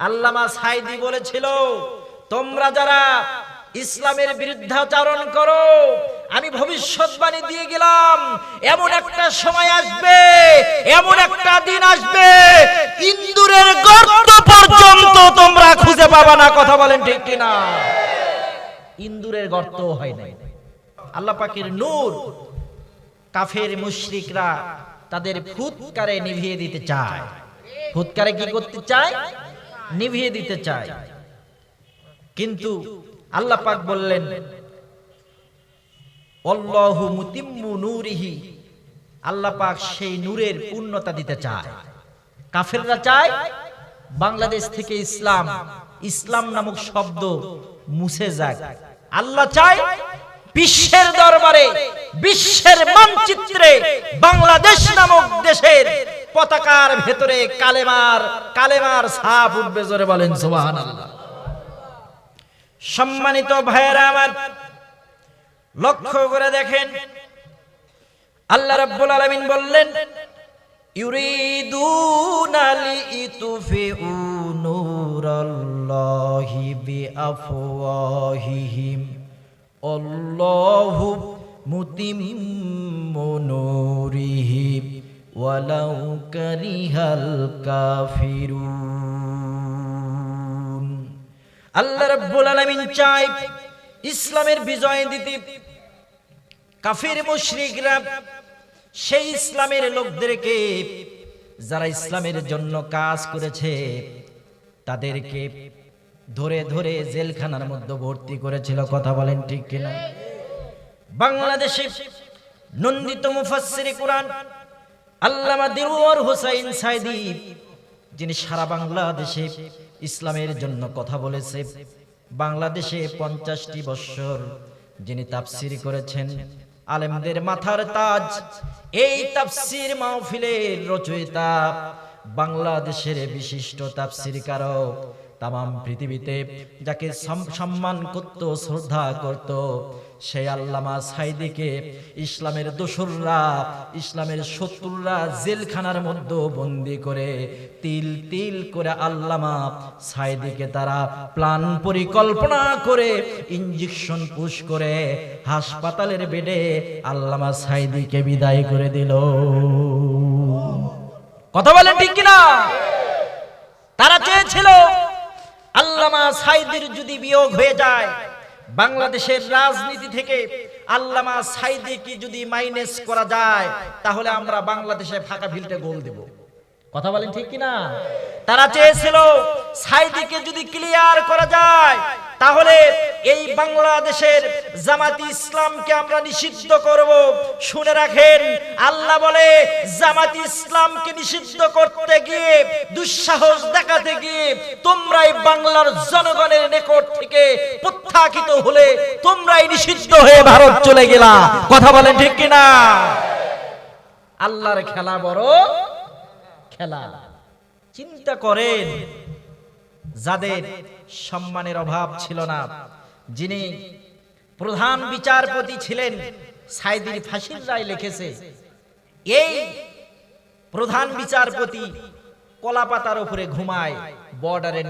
আল্লামা সাইদি বলেছিল, তোমরা যারা ইসলামের বিরুদ্ধাচরণ করো, আমি ভবিষ্যৎবাণী দিয়ে গেলাম, এমন একটা সময় আসবে, এমন একটা দিন আসবে, ইন্দুরের গর্ত পর্যন্ত তোমরা খুঁজে পাবা না। কথা বলেন ঠিক কিনা? ইন্দুরের গর্ত হয় নাই। আল্লাহ পাকের নূর কাফের মুশরিকরা তাদের ফুৎকারে নিভিয়ে দিতে চায়। ফুৎকারে কি করতে চায়? নিভিয়ে দিতে চায়। কিন্তু আল্লাহ পাক বললেন অল্লাহু মুতিম্মু নূরিহি। আল্লাহ পাক সেই নূরের পূর্ণতা দিতে চায়। কাফেররা চায়, বাংলাদেশ থেকে ইসলাম ইসলাম নামক শব্দ মুছে যাক। আল্লাহ চায়, বিশ্বের দরবারে, বিশ্বের মানচিত্রে বাংলাদেশ নামক দেশের পতাকার ভেতরে কালেমার কালেমার ছাপ উঠবে জোরে বলেন সুবহানাল্লাহ। সম্মানিত ভাইয়েরা আমার, লক্ষ্য করে দেখেন, আল্লাহ রাব্বুল আলামিন বললেন আল্লাহু মুতিম্মু নূরিহি ওয়ালাউ কারিহাল কাফিরুন। আল্লাহ রাব্বুল আলামিন চায় ইসলামের বিজয় দিতে। কাফির মুশরিকরা সেই ইসলামের লোকদেরকে, যারা ইসলামের জন্য কাজ করেছে, তাদেরকে ধরে ধরে জেলখানার মধ্যে ভর্তি করেছিল। কথা বলেন ঠিক কিনা? বাংলাদেশে নন্দিত মুফাসসিরে কোরআন আল্লামা দিলওয়ার হোসাইন সাইদি, যিনি সারা বাংলাদেশে ইসলামের জন্য কথা বলেছে, বাংলাদেশে পঞ্চাশটি বৎসর যিনি তাফসির করেছেন, আলেমদের মাথার তাজ, এই তাফসির মাহফিলের রচয়িতা বাংলাদেশের বিশিষ্ট তাফসির কারক তাম পৃথিবীতে যাকে সম্মান করত, শ্রদ্ধা করত সেই আল্লামা সাইদিকে ইসলামের দোসররা, ইসলামের শত্রুরা জেলখানার মধ্যে বন্দি করে তিল তিল করে আল্লামা সাইদিকে তারা প্ল্যান পরিকল্পনা করে ইঞ্জেকশন পুশ করে হাসপাতালের বেডে আল্লামা সাইদিকে বিদায় করে দিল। কথা বলেন ঠিক কিনা? তারা চেয়েছিল আল্লামা সাইদির যদি বিয়োগ হয়ে যায়, বাংলাদেশের রাজনীতি থেকে আল্লামা সাইদিকে যদি মাইনাস করা যায়, তাহলে আমরা বাংলাদেশে ফাঁকা ফিল্টে গোল দেব। কথা বলেন ঠিক কিনা? তারা চেয়েছিল সাইদিকে যদি ক্লিয়ার করা যায় তাহলে এই বাংলাদেশের জামাতি ইসলামকে আমরা নিষিদ্ধ করব। শুনে রাখেন, আল্লাহ বলে, জামাতি ইসলামকে নিষিদ্ধ করতে গিয়ে, দুঃসাহস দেখাতে গিয়ে, তোমরাই বাংলার জনগণের নিকট থেকে প্রত্যাখিত হলে তোমরাই নিষিদ্ধ হয়ে ভারত চলে গেলা। কথা বলেন ঠিক কিনা? আল্লাহর খেলা বড় খেলা। চিন্তা করেন, যাদের সম্মানের অভাব ছিল না। যিনি প্রধান বিচারপতি ছিলেন সাইদির ফাঁসির রায় লিখেছে, এই প্রধান বিচারপতি কলাপাতার উপরে ঘুমায়, বর্ডারের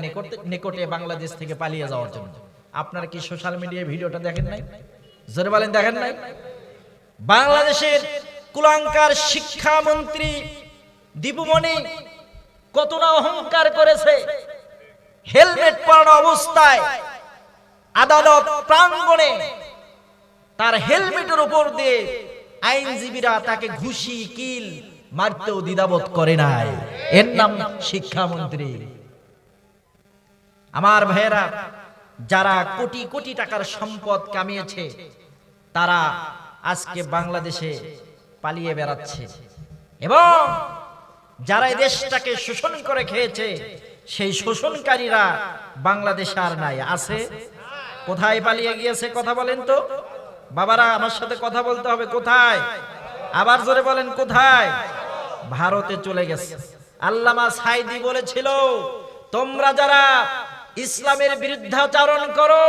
নিকটে বাংলাদেশ থেকে পালিয়ে যাওয়ার জন্য। আপনারা কি সোশ্যাল মিডিয়ায় ভিডিওটা দেখেন নাই? জোরে বলেন, দেখেন নাই? বাংলাদেশের কুলাঙ্কার শিক্ষামন্ত্রী দীপুমণি কত না অহংকার করেছে হেলমেট পরানো অবস্থায় আদালত প্রাঙ্গণে তার হেলমেটের উপর দিয়ে আইনজীবীরা তাকে ঘুষি, কিল মারতেও দ্বিধাবোধ করে নাই। এর নাম শিক্ষামন্ত্রী। আমার ভাইয়েরা, যারা কোটি কোটি টাকার সম্পদ কামিয়েছে, তারা আজকে বাংলাদেশে পালিয়ে বেড়াচ্ছে। এবং যারা দেশটাকে শোষণ করে খেয়েছে সেই শোষণকারীরা বাংলাদেশে আর নাই, আছে? কোথায় পালিয়ে গিয়েছে কথা বলেন তো? বাবারা, আমার সাথে কথা বলতে হবে কোথায়? আবার জোরে বলেন কোথায়? ভারতে চলে গেছে। আল্লামা সাইদি বলেছিল, তোমরা যারা ইসলামের বিরুদ্ধাচারণ করো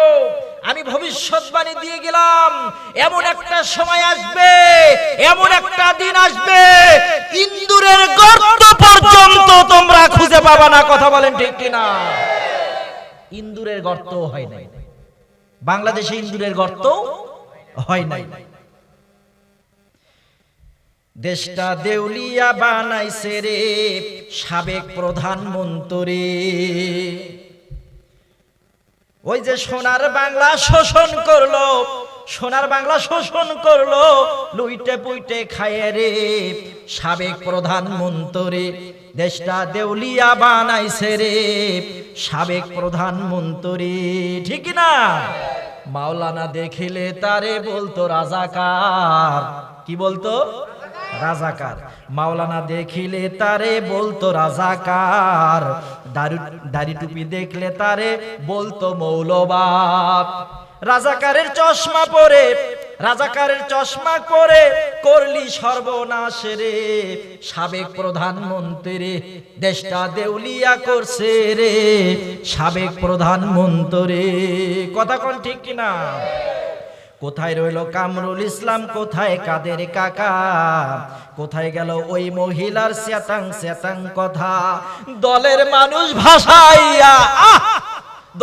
আমি ভবিষ্যৎবাণী দিয়ে গেলাম। এমন একটা সময় আসবে, এমন একটা দিন আসবে, ইন্দুরের গর্ত পর্যন্ত তোমরা খুঁজে পাবা না, কথা বলেন ঠিক কিনা? ইন্দুরের গর্ত হয় নাই। বাংলাদেশে ইন্দুরের গর্ত হয় নাই। দেশটা দেউলিয়া বানাইছে রে সাবেক প্রধানমন্ত্রী। ওই যে সোনার বাংলা শোষণ করল, সোনার বাংলা শোষণ করল, লুইটে পুইটে খায় রে, সাবেক প্রধানমন্ত্রী দেশটা দেউলিয়া বানাইছে রে, সাবেক প্রধানমন্ত্রী, ঠিক না? মাওলানা দেখিলে তারে বলতো রাজাকার, কি বলতো? রাজাকার। মাওলানা দেখিলে তারে বলতো রাজাকার। দাড়ি টুপি দেখলে তারে বলতো মৌলবাদ। রাজাকারের চশমা পরে, রাজাকারের চশমা করে করলি সর্বনাশ রে। সাবেক প্রধানমন্ত্রী দেশটা দেউলিয়া করছে রে। সাবেক প্রধানমন্ত্রী কথা কোন ঠিক কিনা? কোথায় রইল কামরুল ইসলাম? কোথায় কাদের কাকা? কোথায় গেল ওই মহিলার শ্যাতাং শ্যাতাং কথা? দলের মানুষ ভাসাইয়া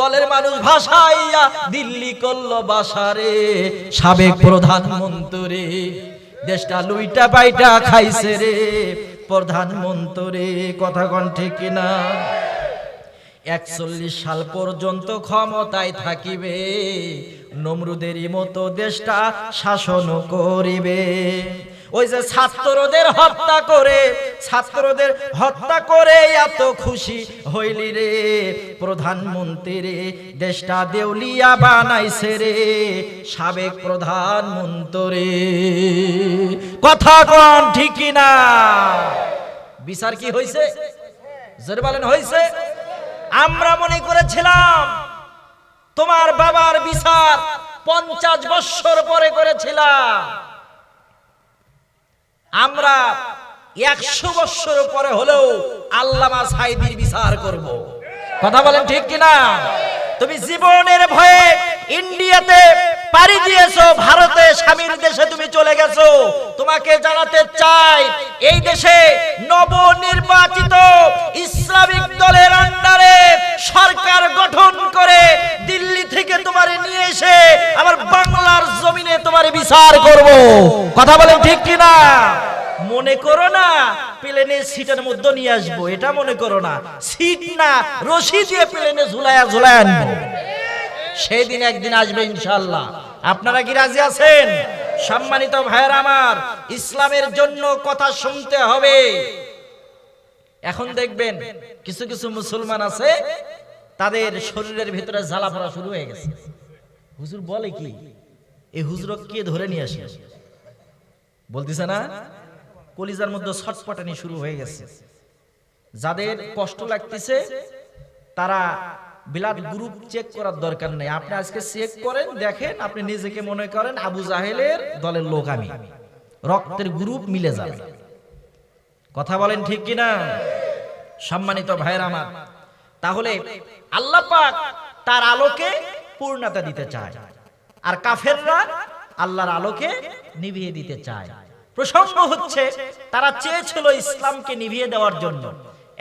দলের মানুষ ভাসাইয়া দিল্লি করল বাসারে, সাবেক প্রধানমন্ত্রী। দেশটা লুইটা পাইটা খাইছে রে, প্রধানমন্ত্রী, কথা কন ঠিক কিনা? একচল্লিশ সাল পর্যন্ত ক্ষমতায় থাকিবে। নমরুদেরই মতো দেশটা শাসন করিবে। ওই যে ছাত্রদের হত্যা করে, ছাত্রদের হত্যা করে এত খুশি হইলি রে। প্রধানমন্ত্রী রে দেশটা দেউলিয়া বানাইছে রে, সাবেক প্রধানমন্ত্রী। কথা কন ঠিকই না বিচার কি হয়েছে জোরে বলেন আমরা মনে করেছিলাম, তোমার বাবার বিচার পঞ্চাশ বৎসর পরে করেছিলাম। আমরা একশো বৎসর পরে হলেও আল্লামা সাইদির বিচার করব। কথা বলেন ঠিক কিনা? তুমি জীবনের ভয়ে ইন্ডিয়াতে পাড়ি দিয়েছ, ভারতে স্বামীর দেশে তুমি চলে গেছো। তোমাকে জানাতে চাই, এই দেশে নবনির্বাচিত ইসলামিক দলের সরকার গঠন করে দিল্লি থেকে তোমারে নিয়ে এসে আমার বাংলার জমিনে তোমারে বিচার করব। কথা বলেন ঠিক কিনা? মনে করো না প্লেনে সিটের মধ্যে নিয়ে আসব, এটা মনে করো না। সিট না, রশি দিয়ে প্লেনে ঝুলায়া ঝুলায় আনব। সেই দিন একদিন আসবে ইনশাল্লাহ আপনারা কি রাজি আছেন? সম্মানিত ভাইয়ের আমার, ইসলামের জন্য কথা শুনতে হবে। এখন দেখবেন, কিছু কিছু মুসলমান আছে তাদের শরীরের ভিতরে জ্বালা পড়া শুরু হয়ে গেছে। হুজুর বলে কি এই হুজুর কে ধরে নিয়ে আসে বলতেছে না, কলিজার মধ্যে ছটপটানি শুরু হয়ে গেছে। যাদের কষ্ট লাগতেছে, তারা ব্লাড গ্রুপ চেক করার দরকার নেই। আপনি আজকে চেক করেন, দেখেন, আপনি নিজেকে মনে করেন আবু জাহেলের দলের লোক আমি। রক্তের গ্রুপ মিলে যাবে। কথা বলেন ঠিক কিনা? সম্মানিত ভাইয়ের আমার, তাহলে আল্লাহ পাক তার আলোকে পূর্ণতা দিতে চায়। আর কাফেররা আল্লাহর আলোকে নিভিয়ে দিতে চায়। প্রসঙ্গ হচ্ছে, তারা চেয়েছিল ইসলামকে নিভিয়ে দেওয়ার জন্য।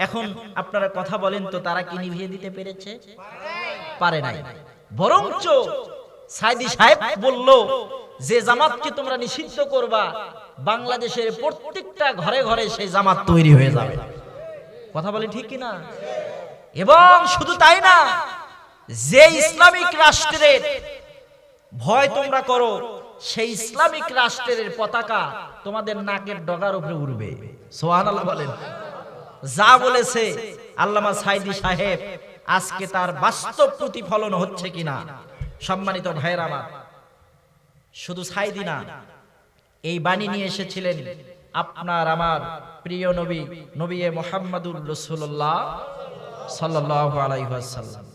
এখন আপনারা কথা বলেন তো, তারা কি নিভিয়ে দিতে পেরেছে? পারে নাই। বরঞ্চ সাইদি সাহেব বলল, যে জামাতকে তোমরা নিষিদ্ধ করবা, বাংলাদেশের প্রত্যেকটা ঘরে ঘরে সেই জামাত তৈরি হয়ে যাবে। কথা বলে ঠিক কিনা? এবং শুধু তাই না, যে ইসলামিক রাষ্ট্রের ভয় তোমরা করো, সেই ইসলামিক রাষ্ট্রের পতাকা তোমাদের নাকের ডগার উপরে উড়বে। সোহান আল্লাহ বলেন। যা বলেছে আল্লামা সাইদি সাহেব, আজকে তার বাস্তব প্রতিফলন হচ্ছে কিনা, সম্মানিত ভাইয়ের আমার, শুধু সাইদি না, এই বাণী নিয়ে এসেছিলেন আপনার আমার প্রিয় নবী নবী মোহাম্মদুর রসুল্লাহ সাল্লাহ আলাইহাল্লাম